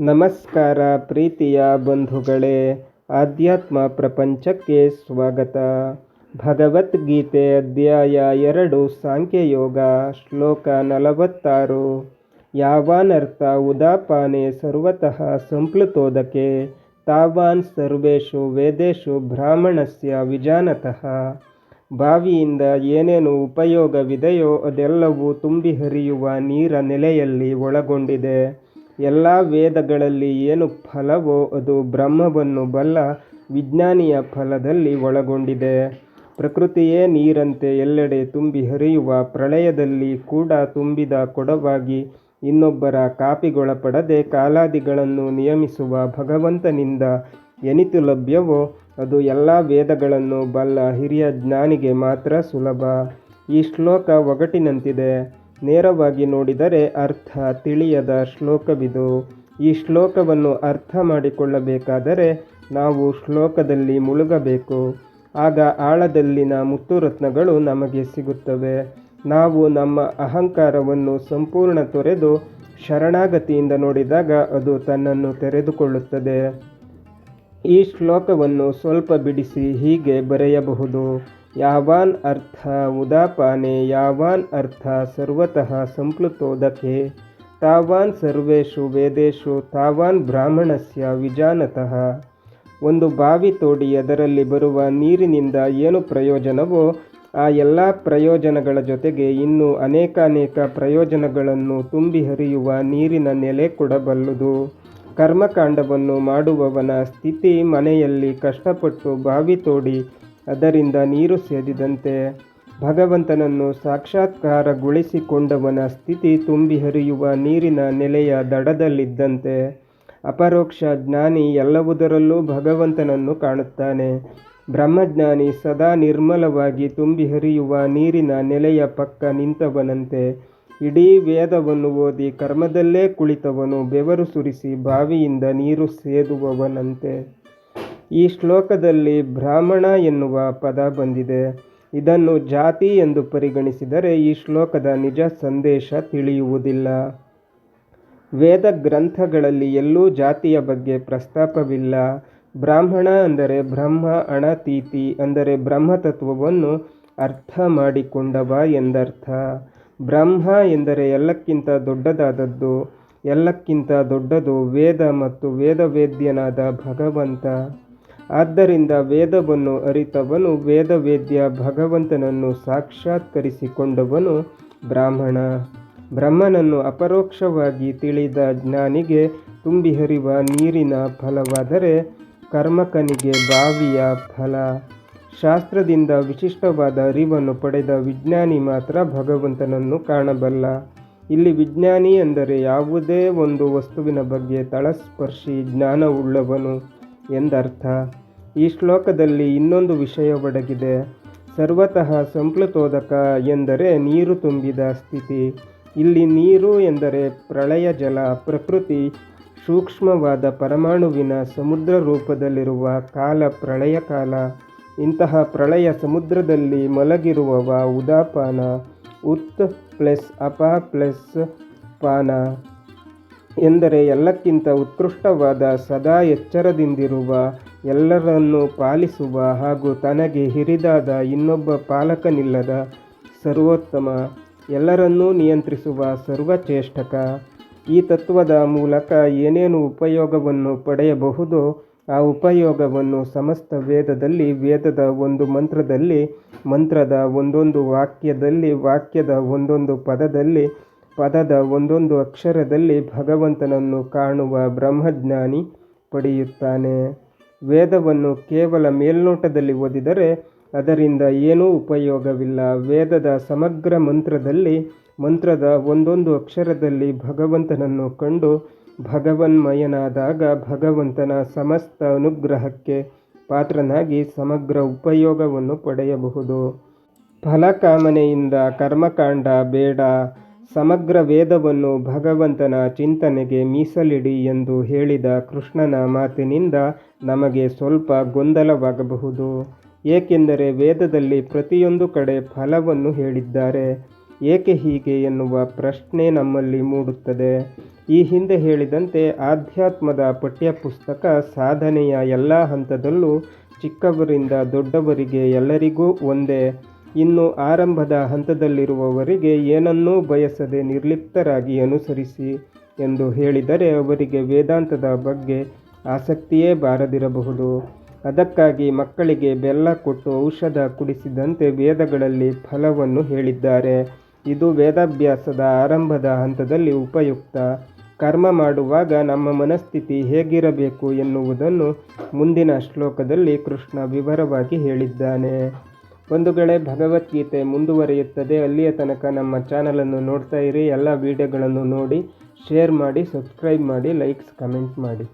ನಮಸ್ಕಾರ ಪ್ರೀತಿಯ ಬಂಧುಗಳೇ, ಆಧ್ಯಾತ್ಮ ಪ್ರಪಂಚಕ್ಕೆ ಸ್ವಾಗತ. ಭಗವದ್ಗೀತೆ ಅಧ್ಯಾಯ ಎರಡು, ಸಾಂಖ್ಯಯೋಗ, ಶ್ಲೋಕ ನಲವತ್ತಾರು. ಯಾವಾನರ್ಥ ಉದಾಪಾನೆ ಸರ್ವತಃ ಸಂಪ್ಲುತೋದಕೆ, ತಾವಾನ್ ಸರ್ವೇಷು ವೇದೇಶು ಬ್ರಾಹ್ಮಣಸ್ಯ ವಿಜಾನತಃ. ಬಾವಿಯಿಂದ ಏನೇನು ಉಪಯೋಗವಿದೆಯೋ ಅದೆಲ್ಲವೂ ತುಂಬಿ ಹರಿಯುವ ನೀರ ನೆಲೆಯಲ್ಲಿ ಒಳಗೊಂಡಿದೆ. ಎಲ್ಲ ವೇದಗಳಲ್ಲಿ ಏನು ಫಲವೋ ಅದು ಬ್ರಹ್ಮವನ್ನು ಬಲ್ಲ ವಿಜ್ಞಾನಿಯ ಫಲದಲ್ಲಿ ಒಳಗೊಂಡಿದೆ. ಪ್ರಕೃತಿಯೇ ನೀರಂತೆ ಎಲ್ಲೆಡೆ ತುಂಬಿ ಹರಿಯುವ ಪ್ರಳಯದಲ್ಲಿ ಕೂಡ ತುಂಬಿದ ಕೊಡವಾಗಿ ಇನ್ನೊಬ್ಬರ ಕಾಪಿಗೊಳಪಡದೆ ಕಾಲಾದಿಗಳನ್ನು ನಿಯಮಿಸುವ ಭಗವಂತನಿಂದ ಎನಿತು ಲಭ್ಯವೋ ಅದು ಎಲ್ಲ ವೇದಗಳನ್ನು ಬಲ್ಲ ಹಿರಿಯ ಜ್ಞಾನಿಗೆ ಮಾತ್ರ ಸುಲಭ. ಈ ಶ್ಲೋಕ ಒಗಟಿನಂತಿದೆ. ನೇರವಾಗಿ ನೋಡಿದರೆ ಅರ್ಥ ತಿಳಿಯದ ಶ್ಲೋಕವಿದು. ಈ ಶ್ಲೋಕವನ್ನು ಅರ್ಥ ಮಾಡಿಕೊಳ್ಳಬೇಕಾದರೆ ನಾವು ಶ್ಲೋಕದಲ್ಲಿ ಮುಳುಗಬೇಕು. ಆಗ ಆಳದಲ್ಲಿನ ಮುತ್ತುರತ್ನಗಳು ನಮಗೆ ಸಿಗುತ್ತವೆ. ನಾವು ನಮ್ಮ ಅಹಂಕಾರವನ್ನು ಸಂಪೂರ್ಣ ತೊರೆದು ಶರಣಾಗತಿಯಿಂದ ನೋಡಿದಾಗ ಅದು ತನ್ನನ್ನು ತೆರೆದುಕೊಳ್ಳುತ್ತದೆ. ಈ ಶ್ಲೋಕವನ್ನು ಸ್ವಲ್ಪ ಬಿಡಿಸಿ ಹೀಗೆ ಬರೆಯಬಹುದು. ಯಾವಾನ್ ಅರ್ಥ ಉದಾಪಾನೆ ಯಾವಾನ್ ಅರ್ಥ ಸರ್ವತಃ ಸಂಪ್ಲುತೋದಕೆ. ತಾವಾನ್ ಸರ್ವೇಷು ವೇದೇಶು ತಾವಾನ್ ಬ್ರಾಹ್ಮಣಸ್ಯ ವಿಜಾನತಃ. ಒಂದು ಬಾವಿ ತೋಡಿ ಅದರಲ್ಲಿ ಬರುವ ನೀರಿನಿಂದ ಏನು ಪ್ರಯೋಜನವೋ, ಆ ಎಲ್ಲ ಪ್ರಯೋಜನಗಳ ಜೊತೆಗೆ ಇನ್ನೂ ಅನೇಕಾನೇಕ ಪ್ರಯೋಜನಗಳನ್ನು ತುಂಬಿ ಹರಿಯುವ ನೀರಿನ ನೆಲೆ ಕೊಡಬಲ್ಲುದು. ಕರ್ಮಕಾಂಡವನ್ನು ಮಾಡುವವನ ಸ್ಥಿತಿ ಮನೆಯಲ್ಲಿ ಕಷ್ಟಪಟ್ಟು ಬಾವಿ ತೋಡಿ ಅದರಿಂದ ನೀರು ಸೇದಿದಂತೆ ಭಗವಂತನನ್ನು ಸಾಕ್ಷಾತ್ಕಾರಗೊಳಿಸಿಕೊಂಡವನ ಸ್ಥಿತಿ ತುಂಬಿ ಹರಿಯುವ ನೀರಿನ ನೆಲೆಯ ದಡದಲ್ಲಿದ್ದಂತೆ ಅಪರೋಕ್ಷ ಜ್ಞಾನಿ ಎಲ್ಲವುದರಲ್ಲೂ ಭಗವಂತನನ್ನು ಕಾಣುತ್ತಾನೆ. ಬ್ರಹ್ಮಜ್ಞಾನಿ ಸದಾ ನಿರ್ಮಲವಾಗಿ ತುಂಬಿ ಹರಿಯುವ ನೀರಿನ ನೆಲೆಯ ಪಕ್ಕ ನಿಂತವನಂತೆ ಇಡೀ ವೇದವನ್ನು ಓದಿ ಕರ್ಮದಲ್ಲೇ ಕುಳಿತವನು ಬೆವರು ಸುರಿಸಿ ಬಾವಿಯಿಂದ ನೀರು ಸೇದುವವನಂತೆ. ಈ ಶ್ಲೋಕದಲ್ಲಿ ಬ್ರಾಹ್ಮಣ ಎನ್ನುವ ಪದ ಬಂದಿದೆ. ಇದನ್ನು ಜಾತಿ ಎಂದು ಪರಿಗಣಿಸಿದರೆ ಈ ಶ್ಲೋಕದ ನಿಜ ಸಂದೇಶ ತಿಳಿಯುವುದಿಲ್ಲ. ವೇದ ಗ್ರಂಥಗಳಲ್ಲಿ ಎಲ್ಲೂ ಜಾತಿಯ ಬಗ್ಗೆ ಪ್ರಸ್ತಾಪವಿಲ್ಲ. ಬ್ರಾಹ್ಮಣ ಅಂದರೆ ಬ್ರಹ್ಮ ಅಣತೀತಿ ಅಂದರೆ ಬ್ರಹ್ಮತತ್ವವನ್ನು ಅರ್ಥ ಮಾಡಿಕೊಂಡವ ಎಂದರ್ಥ. ಬ್ರಹ್ಮ ಎಂದರೆ ಎಲ್ಲಕ್ಕಿಂತ ದೊಡ್ಡದಾದದ್ದು, ಎಲ್ಲಕ್ಕಿಂತ ದೊಡ್ಡದು ವೇದ ಮತ್ತು ವೇದವೇದ್ಯನಾದ ಭಗವಂತ. ಆದ್ದರಿಂದ ವೇದವನ್ನು ಅರಿತವನು, ವೇದವೇದ್ಯ ಭಗವಂತನನ್ನು ಸಾಕ್ಷಾತ್ಕರಿಸಿಕೊಂಡವನು ಬ್ರಾಹ್ಮಣ. ಬ್ರಹ್ಮನನ್ನು ಅಪರೋಕ್ಷವಾಗಿ ತಿಳಿದ ಜ್ಞಾನಿಗೆ ತುಂಬಿ ಹರಿವ ನೀರಿನ ಫಲವಾದರೆ ಕರ್ಮಕನಿಗೆ ಬಾವಿಯ ಫಲ. ಶಾಸ್ತ್ರದಿಂದ ವಿಶಿಷ್ಟವಾದ ಅರಿವನ್ನು ಪಡೆದ ವಿಜ್ಞಾನಿ ಮಾತ್ರ ಭಗವಂತನನ್ನು ಕಾಣಬಲ್ಲ. ಇಲ್ಲಿ ವಿಜ್ಞಾನಿ ಎಂದರೆ ಯಾವುದೇ ಒಂದು ವಸ್ತುವಿನ ಬಗ್ಗೆ ತಳಸ್ಪರ್ಶಿ ಜ್ಞಾನವುಳ್ಳವನು. ಎಂದರ್ಥ. ಈ ಶ್ಲೋಕದಲ್ಲಿ ಇನ್ನೊಂದು ವಿಷಯ ಒಡಗಿದೆ. ಸರ್ವತಃ ಸಂಪ್ಲುತೋದಕ ಎಂದರೆ ನೀರು ತುಂಬಿದ ಸ್ಥಿತಿ. ಇಲ್ಲಿ ನೀರು ಎಂದರೆ ಪ್ರಳಯ ಜಲ, ಪ್ರಕೃತಿ, ಸೂಕ್ಷ್ಮವಾದ ಪರಮಾಣುವಿನ ಸಮುದ್ರ ರೂಪದಲ್ಲಿರುವ ಕಾಲ, ಪ್ರಳಯ ಕಾಲ. ಇಂತಹ ಪ್ರಳಯ ಸಮುದ್ರದಲ್ಲಿ ಮಲಗಿರುವವ ಉದಾಪಾನ, ಉತ್ ಪ್ಲಸ್ ಅಪ ಪ್ಲಸ್ ಪಾನ. ಎಂದರೆ ಎಲ್ಲಕ್ಕಿಂತ ಉತ್ಕೃಷ್ಟವಾದ ಸದಾ ಎಚ್ಚರದಿಂದಿರುವ, ಎಲ್ಲರನ್ನೂ ಪಾಲಿಸುವ ಹಾಗೂ ತನಗೆ ಹಿರಿದಾದ ಇನ್ನೊಬ್ಬ ಪಾಲಕನಿಲ್ಲದ ಸರ್ವೋತ್ತಮ, ಎಲ್ಲರನ್ನೂ ನಿಯಂತ್ರಿಸುವ ಸರ್ವಚೇಷ್ಟಕ ಈ ತತ್ವದ ಮೂಲಕ ಏನೇನು ಉಪಯೋಗವನ್ನು ಪಡೆಯಬಹುದೋ ಆ ಉಪಯೋಗವನ್ನು ಸಮಸ್ತ ವೇದದಲ್ಲಿ, ವೇದದ ಒಂದು ಮಂತ್ರದಲ್ಲಿ, ಮಂತ್ರದ ಒಂದೊಂದು ವಾಕ್ಯದಲ್ಲಿ, ವಾಕ್ಯದ ಒಂದೊಂದು ಪದದಲ್ಲಿ ಪದದ ಒಂದೊಂದು ಅಕ್ಷರದಲ್ಲಿ ಭಗವಂತನನ್ನು ಕಾಣುವ ಬ್ರಹ್ಮಜ್ಞಾನಿ ಪಡೆಯುತ್ತಾನೆ. ವೇದವನ್ನು ಕೇವಲ ಮೇಲ್ನೋಟದಲ್ಲಿ ಓದಿದರೆ ಅದರಿಂದ ಏನೂ ಉಪಯೋಗವಿಲ್ಲ. ವೇದದ ಸಮಗ್ರ ಮಂತ್ರದಲ್ಲಿ, ಮಂತ್ರದ ಒಂದೊಂದು ಅಕ್ಷರದಲ್ಲಿ ಭಗವಂತನನ್ನು ಕಂಡು ಭಗವನ್ಮಯನಾದಾಗ ಭಗವಂತನ ಸಮಸ್ತ ಅನುಗ್ರಹಕ್ಕೆ ಪಾತ್ರನಾಗಿ ಸಮಗ್ರ ಉಪಯೋಗವನ್ನು ಪಡೆಯಬಹುದು. ಫಲಕಾಮನೆಯಿಂದ ಕರ್ಮಕಾಂಡ ಬೇಡ. ಸಮಗ್ರ ವೇದವನ್ನು ಭಗವಂತನ ಚಿಂತನೆಗೆ ಮೀಸಲಿಡಿ ಎಂದು ಹೇಳಿದ ಕೃಷ್ಣನ ಮಾತಿನಿಂದ ನಮಗೆ ಸ್ವಲ್ಪ ಗೊಂದಲವಾಗಬಹುದು. ಏಕೆಂದರೆ ವೇದದಲ್ಲಿ ಪ್ರತಿಯೊಂದು ಕಡೆ ಫಲವನ್ನು ಹೇಳಿದ್ದಾರೆ. ಏಕೆ ಹೀಗೆ ಎನ್ನುವ ಪ್ರಶ್ನೆ ನಮ್ಮಲ್ಲಿ ಮೂಡುತ್ತದೆ. ಈ ಹಿಂದೆ ಹೇಳಿದಂತೆ ಆಧ್ಯಾತ್ಮದ ಪಠ್ಯಪುಸ್ತಕ ಸಾಧನೆಯ ಎಲ್ಲ ಹಂತದಲ್ಲೂ ಚಿಕ್ಕವರಿಂದ ದೊಡ್ಡವರಿಗೆ ಎಲ್ಲರಿಗೂ ಒಂದೇ. ಇನ್ನು ಆರಂಭದ ಹಂತದಲ್ಲಿರುವವರಿಗೆ ಏನನ್ನೂ ಬಯಸದೆ ನಿರ್ಲಿಪ್ತರಾಗಿ ಅನುಸರಿಸಿ ಎಂದು ಹೇಳಿದರೆ ಅವರಿಗೆ ವೇದಾಂತದ ಬಗ್ಗೆ ಆಸಕ್ತಿಯೇ ಬಾರದಿರಬಹುದು. ಅದಕ್ಕಾಗಿ ಮಕ್ಕಳಿಗೆ ಬೆಲ್ಲ ಕೊಟ್ಟು ಔಷಧ ಕುಡಿಸಿದಂತೆ ವೇದಗಳಲ್ಲಿ ಫಲವನ್ನು ಹೇಳಿದ್ದಾರೆ. ಇದು ವೇದಾಭ್ಯಾಸದ ಆರಂಭದ ಹಂತದಲ್ಲಿ ಉಪಯುಕ್ತ. ಕರ್ಮ ಮಾಡುವಾಗ ನಮ್ಮ ಮನಸ್ಥಿತಿ ಹೇಗಿರಬೇಕು ಎನ್ನುವುದನ್ನು ಮುಂದಿನ ಶ್ಲೋಕದಲ್ಲಿ ಕೃಷ್ಣ ವಿವರವಾಗಿ ಹೇಳಿದ್ದಾನೆ. ಬಂಧುಗಳೇ ಭಗವದ್ಗೀತೆ ಮುಂದುವರಿಯುತ್ತದೆ, ಅಲ್ಲಿಯ ತನಕ ನಮ್ಮ ಚಾನಲನ್ನು ನೋಡ್ತಾ ಇರಿ. ಎಲ್ಲ ವಿಡಿಯೋಗಳನ್ನು ನೋಡಿ ಶೇರ್ ಮಾಡಿ ಸಬ್ಸ್ಕ್ರೈಬ್ ಮಾಡಿ ಲೈಕ್ಸ್ ಕಮೆಂಟ್ ಮಾಡಿ.